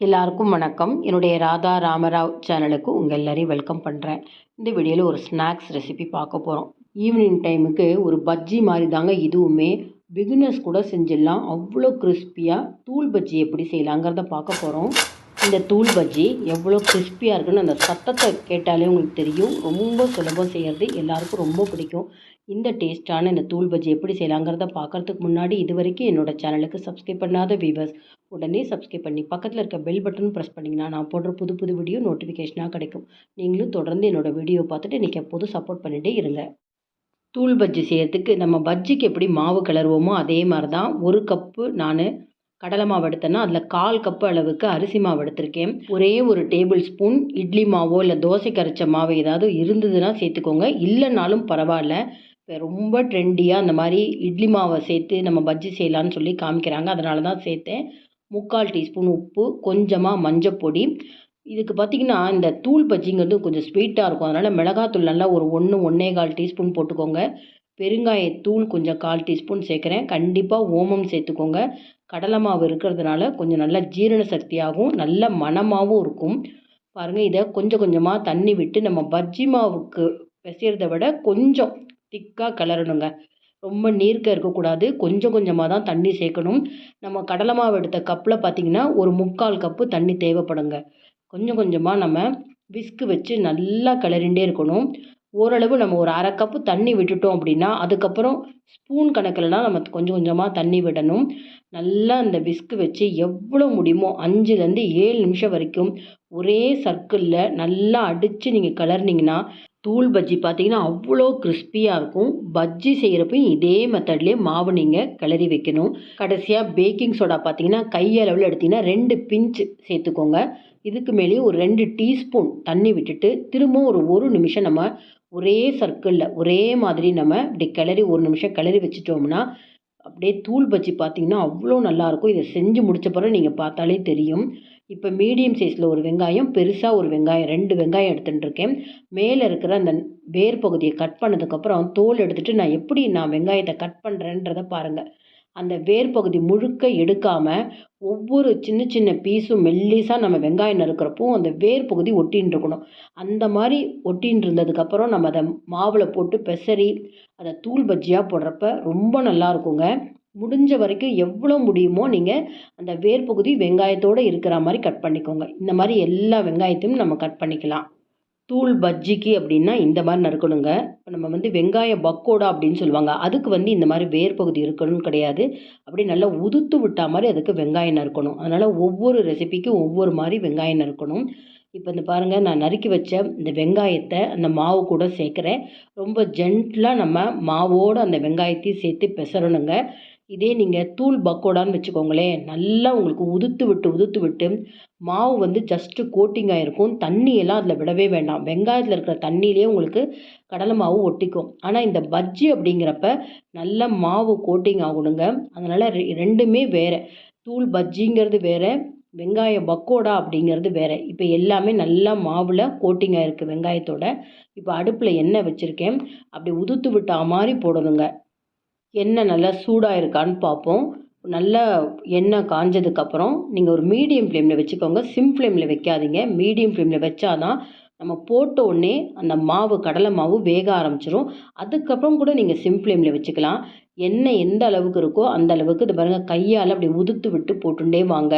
எல்லாருக்கும் வணக்கம். என்னுடைய ராதா ராமராவ் சேனலுக்கு உங்கள் எல்லாரையும் வெல்கம் பண்ணுறேன் இந்த வீடியோவில் ஒரு ஸ்நாக்ஸ் ரெசிபி பார்க்க போகிறோம் ஈவினிங் டைமுக்கு ஒரு பஜ்ஜி மாதிரி தாங்க இதுவுமே. பிகினர்ஸ் கூட செஞ்சிடலாம். அவ்வளோ கிறிஸ்பியாக தூள் பஜ்ஜி எப்படி செய்யலாங்கிறத பார்க்க போகிறோம் இந்த தூள் பஜ்ஜி எவ்வளோ கிறிஸ்பியாக இருக்குன்னு அந்த சத்தத்தை கேட்டாலே உங்களுக்கு தெரியும். ரொம்ப சுலபம் செய்கிறது எல்லாருக்கும் ரொம்ப பிடிக்கும். இந்த டேஸ்ட்டான இந்த தூள் பஜ்ஜி எப்படி செய்யலாங்கிறத பார்க்குறதுக்கு முன்னாடி இது வரைக்கும் என்னோடய சேனலுக்கு சப்ஸ்கிரைப் பண்ணாத வியூவர்ஸ் உடனே சப்ஸ்கிரைப் பண்ணி பக்கத்தில் இருக்க பெல் பட்டன் ப்ரெஸ் பண்ணிங்கன்னா நான் போடுற புது புது வீடியோ நோட்டிஃபிகேஷனாக கிடைக்கும். நீங்களும் தொடர்ந்து என்னோடய வீடியோ பார்த்துட்டு இன்றைக்கி எப்போதும் சப்போர்ட் பண்ணிகிட்டே இருங்க. தூள் பஜ்ஜி செய்கிறதுக்கு நம்ம பஜ்ஜிக்கு எப்படி மாவு கிளறுவோமோ அதே மாதிரி தான் ஒரு கப்பு நான் கடலை மாவு எடுத்தேன்னா அதில் கால் கப்பு அளவுக்கு அரிசி மாவு எடுத்திருக்கேன். ஒரே ஒரு டேபிள் ஸ்பூன் இட்லி மாவோ இல்லை தோசை கரைச்ச மாவு ஏதாவது இருந்ததுன்னா சேர்த்துக்கோங்க. இல்லைனாலும் பரவாயில்ல. இப்போ ரொம்ப ட்ரெண்டியாக அந்த மாதிரி இட்லி மாவை சேர்த்து நம்ம பஜ்ஜி செய்யலான்னு சொல்லி காமிக்கிறாங்க. அதனால தான் சேர்த்தேன். முக்கால் டீஸ்பூன் உப்பு கொஞ்சமாக மஞ்சப்பொடி இதுக்கு பார்த்திங்கன்னா இந்த தூள் பஜ்ஜிங்கிறது கொஞ்சம் ஸ்வீட்டாக இருக்கும். அதனால் மிளகாத்தூள் நல்லா ஒரு ஒன்று ஒன்றே கால் டீஸ்பூன் போட்டுக்கோங்க. பெருங்காயத்தூள் கொஞ்சம் கால் டீஸ்பூன் சேர்க்குறேன். கண்டிப்பாக ஓமம் சேர்த்துக்கோங்க. கடலை மாவு இருக்கிறதுனால கொஞ்சம் நல்லா ஜீரண சக்தியாகவும் நல்ல மணமாகவும் இருக்கும். பாருங்கள் இதை கொஞ்சம் கொஞ்சமாக தண்ணி விட்டு நம்ம பஜ்ஜி மாவுக்கு பிசைறத விட கொஞ்சம் திக்காக கிளறணுங்க. ரொம்ப நீர்க்க இருக்கக்கூடாது. கொஞ்சம் கொஞ்சமாக தான் தண்ணி சேர்க்கணும். நம்ம கடலை மாவு எடுத்த கப்பில் பார்த்திங்கன்னா ஒரு முக்கால் கப்பு தண்ணி தேவைப்படுங்க. கொஞ்சம் கொஞ்சமாக நம்ம விஸ்கு வச்சு நல்லா கிளறிண்டே இருக்கணும். ஓரளவு நம்ம ஒரு அரை கப்பு தண்ணி விட்டுட்டோம் அப்படின்னா அதுக்கப்புறம் ஸ்பூன் கணக்கில்னா நம்ம கொஞ்சம் கொஞ்சமாக தண்ணி விடணும். நல்லா அந்த விஸ்கு வச்சு எவ்வளோ முடியுமோ அஞ்சுலேருந்து ஏழு நிமிஷம் வரைக்கும் ஒரே சர்க்கிளில் நல்லா அடித்து நீங்கள் கிளறினீங்கன்னா தூள் பஜ்ஜி பார்த்தீங்கன்னா அவ்வளோ கிறிஸ்பியாக இருக்கும். பஜ்ஜி செய்கிறப்பையும் இதே மெத்தட்லேயே மாவு நீங்கள் கிளறி வைக்கணும். கடைசியாக பேக்கிங் சோடா பார்த்தீங்கன்னா கையளவில் எடுத்திங்கன்னா ரெண்டு பிஞ்சு சேர்த்துக்கோங்க. இதுக்கு மேலேயும் ஒரு ரெண்டு டீஸ்பூன் தண்ணி விட்டுட்டு திரும்பவும் ஒரு ஒரு நிமிஷம் நம்ம ஒரே சர்க்கிளில் ஒரே மாதிரி நம்ம இப்படி கிளறி ஒரு நிமிஷம் கிளறி வச்சுட்டோம்னா அப்படியே தூள் பஜ்ஜி பார்த்தீங்கன்னா அவ்வளோ நல்லாயிருக்கும் இதை செஞ்சு முடித்த பிறகு நீங்கள் பார்த்தாலே தெரியும். இப்போ மீடியம் சைஸில் ஒரு வெங்காயம் பெருசாக ஒரு வெங்காயம் ரெண்டு வெங்காயம் எடுத்துகிட்டு இருக்கேன் மேலே இருக்கிற அந்த வேர் பகுதியை கட் பண்ணதுக்கப்புறம் தோல் எடுத்துகிட்டு நான் எப்படி நான் வெங்காயத்தை கட் பண்ணுறேன்றதை பாருங்கள் அந்த வேர் பகுதி முழுக்க எடுக்காமல் ஒவ்வொரு சின்ன சின்ன பீஸும் மெல்லிஸாக நம்ம வெங்காயம் நறுக்கிறப்போ அந்த வேர் பகுதி ஒட்டின்னு இருக்கணும் அந்த மாதிரி ஒட்டின்னு இருந்ததுக்கப்புறம் நம்ம அதை மாவில் போட்டு பெசரி அதை தூள் பஜ்ஜியாக போடுறப்ப ரொம்ப நல்லா இருக்குங்க. முடிஞ்ச வரைக்கும் எவ்வளோ முடியுமோ நீங்கள் அந்த வேர் பகுதி வெங்காயத்தோடு இருக்கிற மாதிரி கட் பண்ணிக்கோங்க. இந்த மாதிரி எல்லா வெங்காயத்தையும் நம்ம கட் பண்ணிக்கலாம். தூள் பஜ்ஜிக்கு அப்படின்னா இந்த மாதிரி நறுக்கணுங்க. இப்போ நம்ம வந்து வெங்காய பக்கோடா அப்படின்னு சொல்லுவாங்க. அதுக்கு வந்து இந்த மாதிரி வேர் பகுதி இருக்கணும்னு கிடையாது. அப்படி நல்லா உதுத்து விட்டா மாதிரி அதுக்கு வெங்காயம் நறுக்கணும். அதனால் ஒவ்வொரு ரெசிபிக்கும் ஒவ்வொரு மாதிரி வெங்காயம் நறுக்கணும். இப்போ இந்த பாருங்கள் நான் நறுக்கி வச்ச இந்த வெங்காயத்தை அந்த மாவு கூட சேர்க்குறேன். ரொம்ப ஜென்ட்லாக நம்ம மாவோடு அந்த வெங்காயத்தையும் சேர்த்து பெசரணுங்க. இதே நீங்கள் தூள் பக்கோடான்னு வச்சுக்கோங்களேன் நல்லா உங்களுக்கு உதுத்து விட்டு உதுத்து விட்டு மாவு வந்து ஜஸ்ட்டு கோட்டிங் ஆகிருக்கும் தண்ணியெல்லாம் அதில் விடவே வேண்டாம். வெங்காயத்தில் இருக்கிற தண்ணியிலே உங்களுக்கு கடலை மாவு ஒட்டிக்கும். ஆனால் இந்த பஜ்ஜி அப்படிங்கிறப்ப நல்ல மாவு கோட்டிங் ஆகணுங்க. அதனால் ரெண்டுமே வேறு. தூள் பஜ்ஜிங்கிறது வேறு வெங்காய பக்கோடா அப்படிங்கிறது வேறு. இப்போ எல்லாமே நல்லா மாவில் கோட்டிங் ஆகிருக்கு வெங்காயத்தோட. இப்போ அடுப்பில் எண்ணெய் வச்சுருக்கேன். அப்படி உதுத்து விட்டா மாதிரி போடணுங்க. எண்ணெய் நல்லா சூடாக இருக்கான்னு பார்ப்போம். நல்லா எண்ணெய் காஞ்சதுக்கப்புறம் நீங்கள் ஒரு மீடியம் ஃப்ளேமில் வச்சுக்கோங்க. சிம் ஃப்ளேமில் வைக்காதீங்க. மீடியம் ஃப்ளேமில் வச்சாதான் நம்ம போட்ட உடனே அந்த மாவு கடலை மாவு வேக ஆரம்பிச்சிரும். அதுக்கப்புறம் கூட நீங்கள் சிம் ஃப்ளேமில் வச்சுக்கலாம். எண்ணெய் எந்த அளவுக்கு இருக்கோ அந்த அளவுக்கு இது பாருங்கள் கையால் அப்படி உதுத்து விட்டு போட்டுட்டே வாங்க.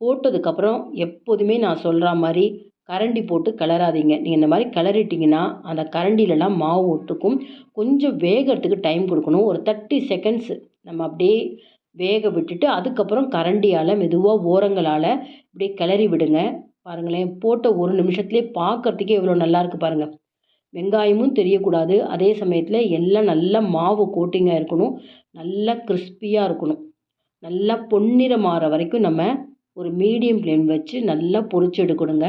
போட்டதுக்கப்புறம் எப்போதுமே நான் சொல்கிற மாதிரி கரண்டி போட்டு கிளறாதீங்க. நீங்கள் இந்த மாதிரி கிளறிட்டிங்கன்னா அந்த கரண்டிலலாம் மாவு ஒட்டுக்கும். கொஞ்சம் வேகிறதுக்கு டைம் கொடுக்கணும். ஒரு தேர்ட்டி செகண்ட்ஸ் நம்ம அப்படியே வேக விட்டுட்டு அதுக்கப்புறம் கரண்டியால் மெதுவாக ஓரங்களால் இப்படியே கிளறி விடுங்க. பாருங்களேன் போட்ட ஒரு நிமிஷத்துலேயே பார்க்குறதுக்கே எவ்வளோ நல்லாயிருக்கு பாருங்கள் வெங்காயமும் தெரியக்கூடாது. அதே சமயத்தில் எல்லாம் நல்லா மாவு கோட்டிங்காக இருக்கணும். நல்லா கிறிஸ்பியாக இருக்கணும். நல்லா பொன்னிறம் மாற வரைக்கும் நம்ம ஒரு மீடியம் ஃப்ளேம் வச்சு நல்லா பொரிச்சு எடுக்கணுங்க.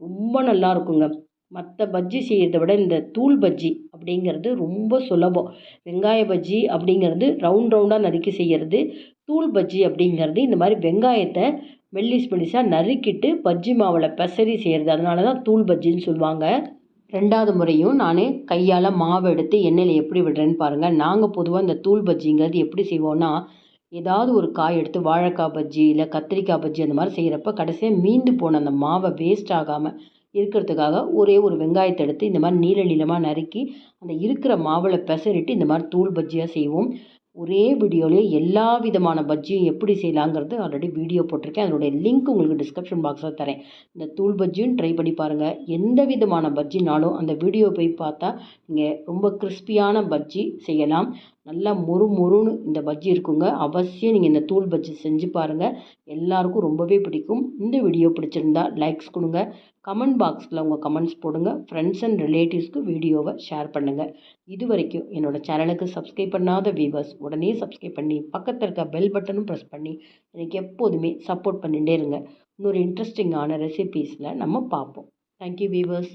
ரொம்ப நல்லா இருக்குங்க மற்ற பஜ்ஜி செய்கிறத விட இந்த தூள் பஜ்ஜி அப்படிங்கிறது ரொம்ப சுலபம். வெங்காய பஜ்ஜி அப்படிங்கிறது ரவுண்ட் ரவுண்டாக நறுக்கி செய்கிறது தூள் பஜ்ஜி அப்படிங்கிறது இந்த மாதிரி வெங்காயத்தை மெல்லிஸ் மெல்லிஸாக நறுக்கிட்டு பஜ்ஜி மாவில் பெசரி செய்கிறது அதனால தான் தூள் பஜ்ஜின்னு சொல்லுவாங்க. ரெண்டாவது முறையும் நான் கையால் மாவு எடுத்து எண்ணெயில் எப்படி விடுறேன்னு பாருங்கள் நாங்கள் பொதுவாக இந்த தூள் பஜ்ஜிங்கிறது எப்படி செய்வோன்னா ஏதாவது ஒரு காய் எடுத்து வாழைக்காய் பஜ்ஜி இல்லை கத்திரிக்காய் பஜ்ஜி அந்த மாதிரி செய்கிறப்ப கடைசியாக மீந்து போன அந்த மாவை வேஸ்ட் ஆகாமல் இருக்கிறதுக்காக ஒரே ஒரு வெங்காயத்தை எடுத்து இந்த மாதிரி நீள நீளமாக நறுக்கி அந்த இருக்கிற மாவில் பெசரிட்டு இந்த மாதிரி தூள் பஜ்ஜியாக செய்வோம். ஒரே வீடியோலேயே எல்லா விதமான பஜ்ஜியும் எப்படி செய்யலாங்கிறது ஆல்ரெடி வீடியோ போட்டிருக்கேன். அதனுடைய லிங்க் உங்களுக்கு டிஸ்கிரிப்ஷன் பாக்ஸில் தரேன். இந்த தூள் பஜ்ஜியும் ட்ரை பண்ணி பாருங்கள் எந்த விதமான பஜ்ஜினாலும் அந்த வீடியோ போய் பார்த்தா நீங்கள் ரொம்ப கிறிஸ்பியான பஜ்ஜி செய்யலாம். நல்லா மொறு மொறுன்னு இந்த பஜ்ஜி இருக்குங்க. அவசியம் நீங்கள் இந்த தூள் பஜ்ஜி செஞ்சு பாருங்கள் எல்லாருக்கும் ரொம்பவே பிடிக்கும். இந்த வீடியோ பிடிச்சிருந்தா லைக்ஸ் கொடுங்க. கமெண்ட் பாக்ஸில் உங்கள் கமெண்ட்ஸ் போடுங்க. ஃப்ரெண்ட்ஸ் அண்ட் ரிலேட்டிவ்ஸ்க்கு வீடியோவை ஷேர் பண்ணுங்கள் இது வரைக்கும் என்னோடய சேனலுக்கு சப்ஸ்கிரைப் பண்ணாத வியூவர்ஸ் உடனே சப்ஸ்கிரைப் பண்ணி பக்கத்தில் இருக்க பெல் பட்டனும் ப்ரெஸ் பண்ணி எனக்கு எப்போதுமே சப்போர்ட் பண்ணிகிட்டே இருங்க. இன்னொரு இன்ட்ரெஸ்டிங்கான ரெசிபீஸில் நம்ம பார்ப்போம். Thank you viewers